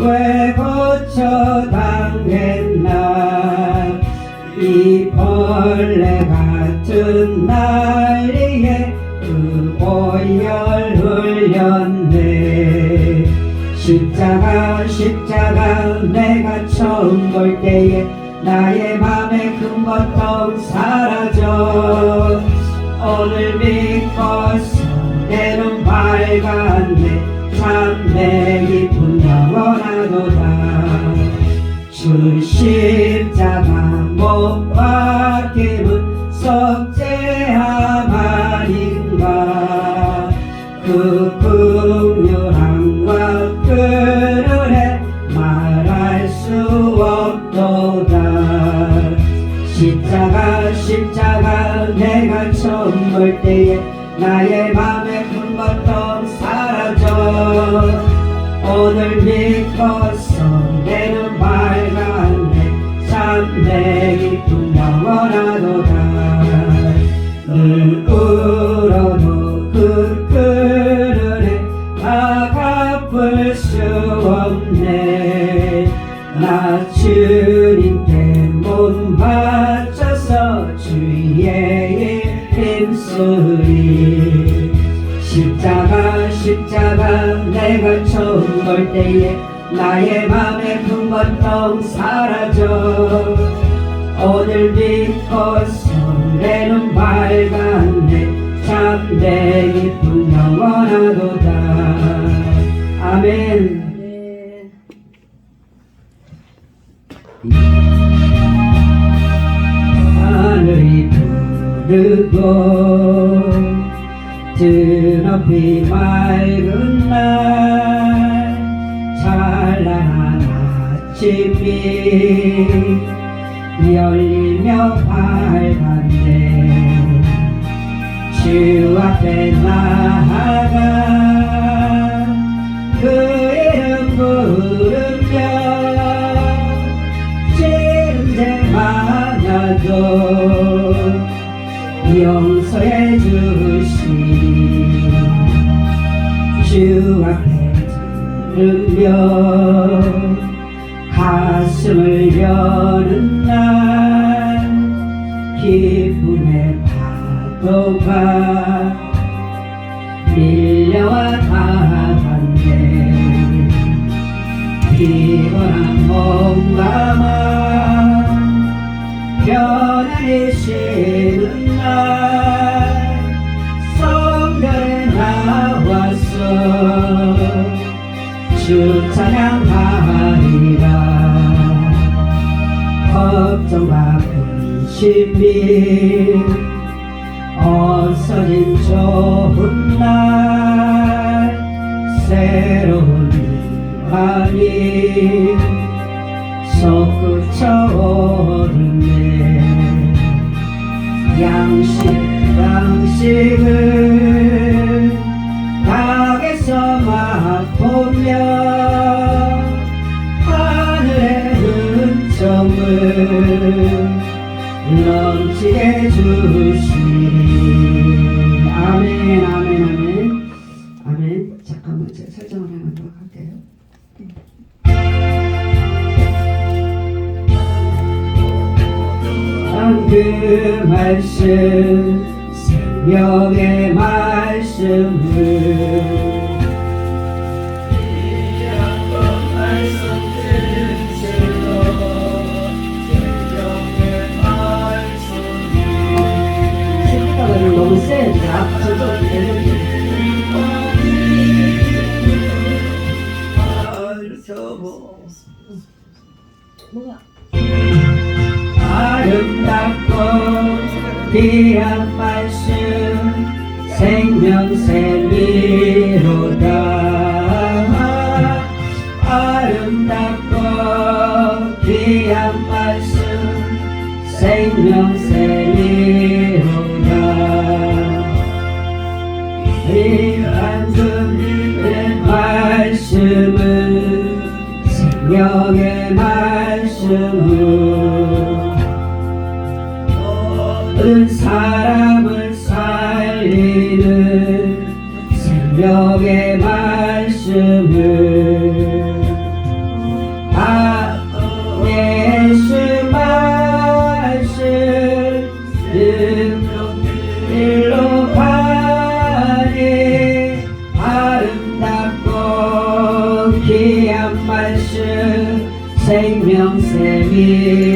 왜 오열 흘렸네. 십자가 십자가 내가 처음 볼 때에 나의 맘에 큰 고통 사라져. 오늘 믿 주 십자가 못 박힘은 속죄함 아닌가 그 긍휼함과 그르해 말할 수 없도다. 십자가 십자가 내가 처음 볼 때에 나의 맘에 큰 고통 사라져. 오늘 수 없네. 나 주님께 몸 바쳐서 주의 일 힘쓰리. 십자가 십자가 내가 처음 볼 때에 나의 맘에 큰 고통 사라져. 오늘 믿고서 내는 밝았네. 참내 기쁨 영원하도 다 아멘 네. 하늘이 부르고 드높이 맑은 날 찬란한 아침이 열리며 밝았네 주 앞에 나아가 용서해 주시 주 앞에 들으며 가슴을 여는 날 기쁨의 파도가 밀려와 닿았네. 피곤한 몸과 마음 쉬는 날 성전에 나와서 주 찬양하리라 걱정과 근심이 없어진 좋은 날 새로운 희망이 솟구쳐 오르네 양식 양식을 땅에서 맛보며 하늘의 은총을 넘치게 주시 그 말씀 생명의 말씀을 너무 세. 아, 저쪽 뭐야? 귀한 말씀 생명샘 You.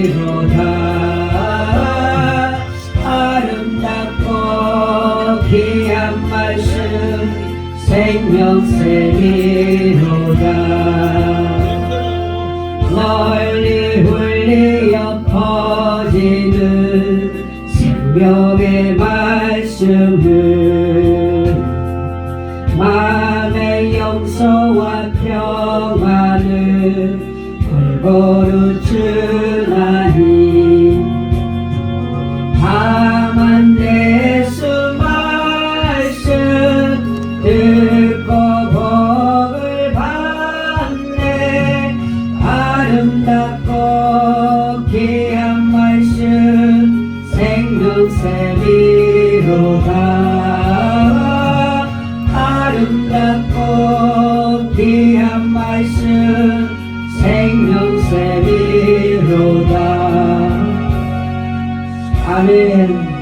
Amen.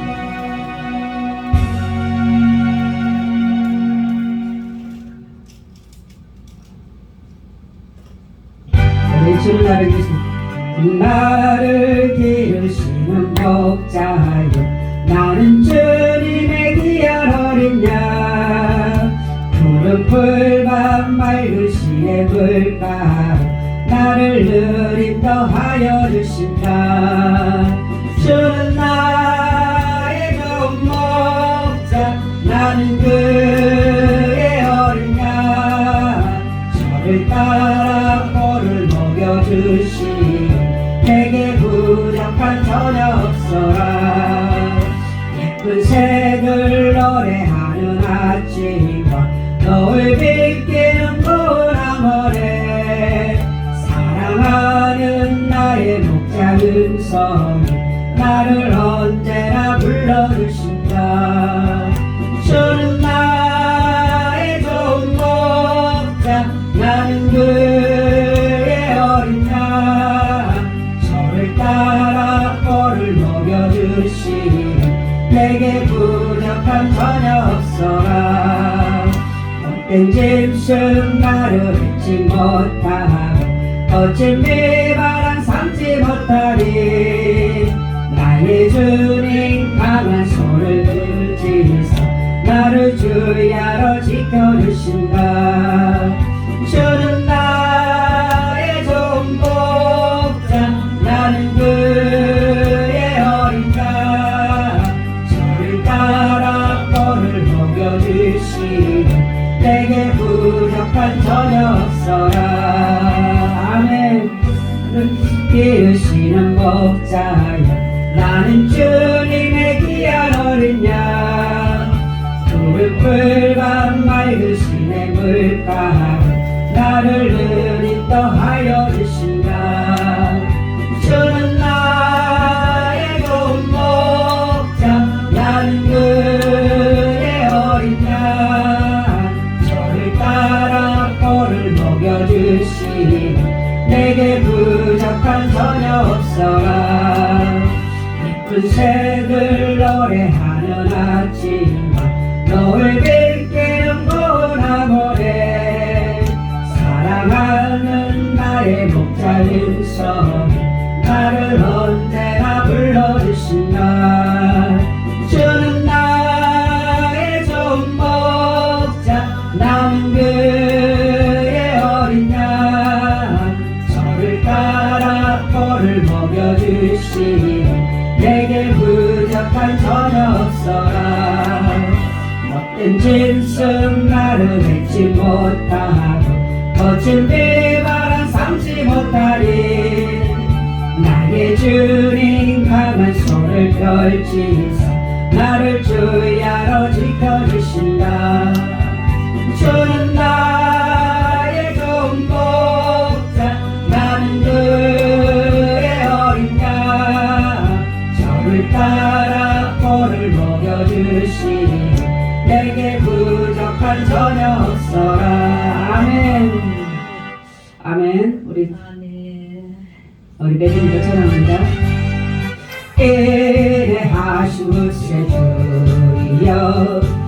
나를 먹여주시니 내게 부족한 전혀 없어라. 어떤 짐승 나를 잊지 못하고 어찌 미바람 삼지 못하리. 나의 주님 강한 손을 들지서 나를 주야로 지켜주신다. 加油 함께 하늘 아침 주님 가만 손을 펼지 lugar.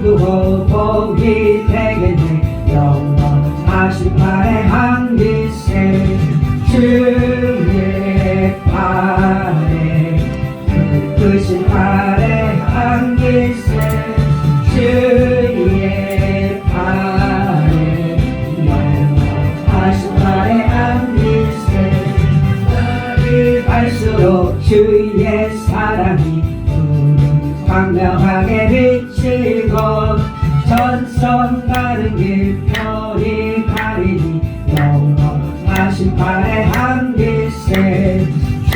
기쁘고 복이 되겠네. 영원하신 발의 한빛에 주의 발.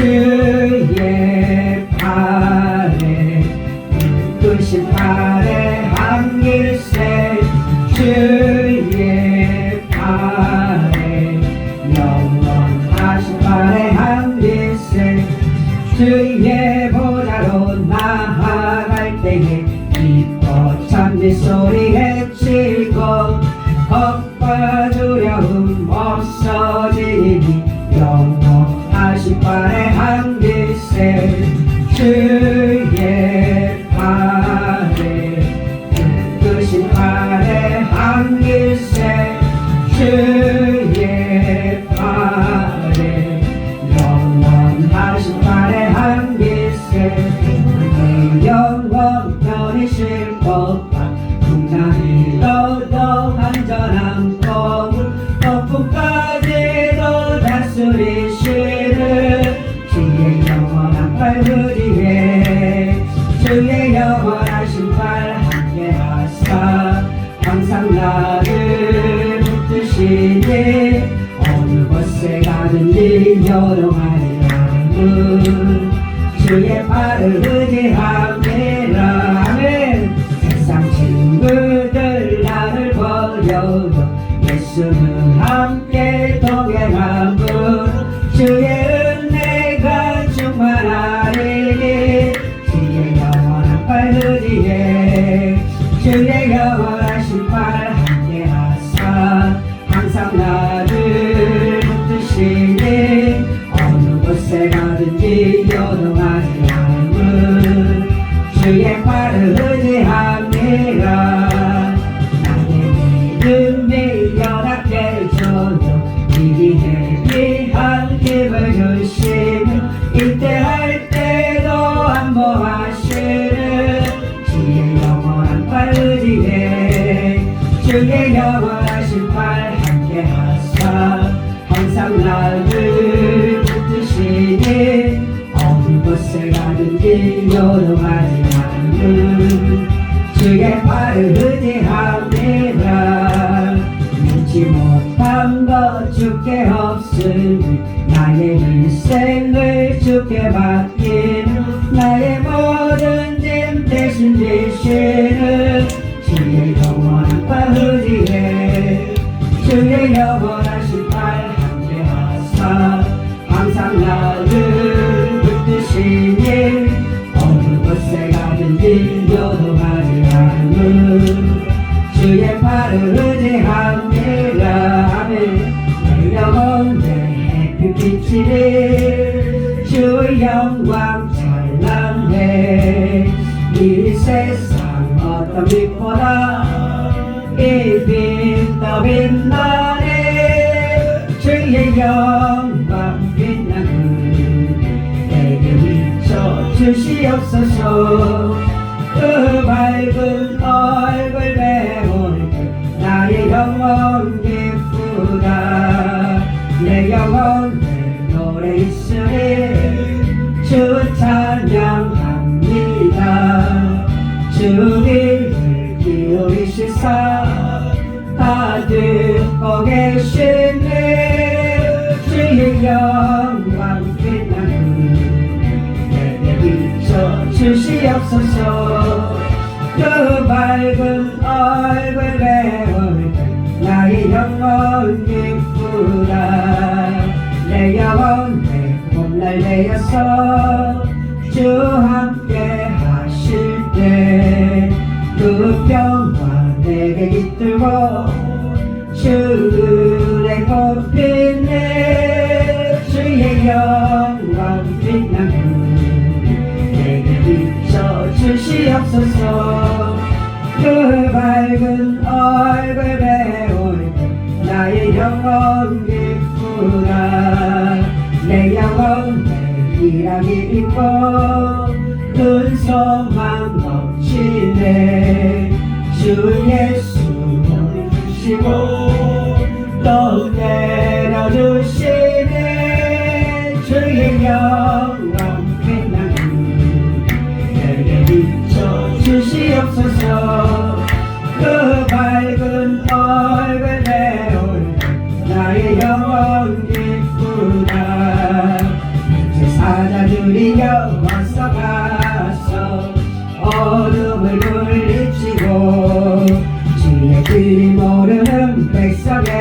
Yeah. Yeah. เปลี่ยนไป 주의 영광 빛나는 내게 비춰 주시옵소서. 그 밝은 얼굴 배울 때 나의 영혼 주시옵소서 그 밝은 얼굴 배울 때 나의 영혼 기쁘다 내 영혼 내 봄날 내어서 주 함께 하실 때 그 평화 내게 깃들고 주의 꽃빛네 주의 영 주시옵소서 그 밝은 얼굴 때 나의 영혼 기쁘다 내 영혼 내 희락이 있고 큰 소망 넘치네. 주 예수 주시고 또 그 밝은 얼굴 내올 나의 영혼 기쁘다 이제 사자들이 여와서 가서 어둠을 물리치고 길이 모르는 백성에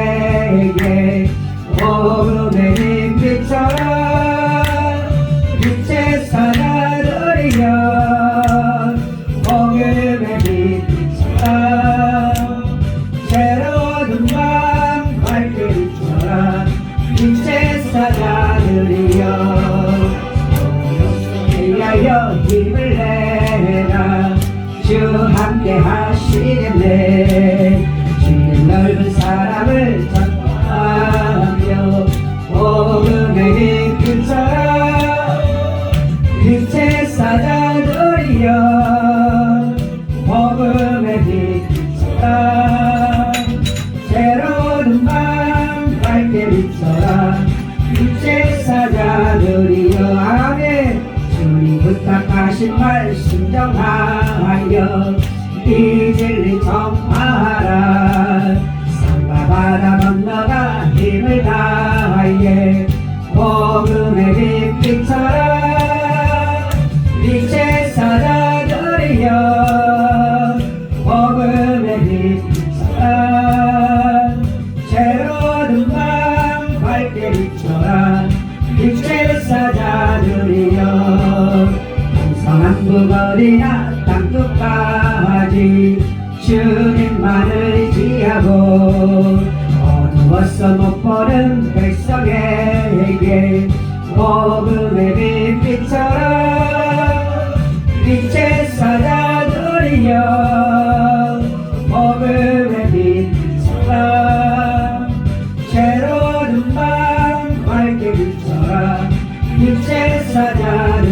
땅끝까지. 주님만을 의지하고 어두워서 못 보는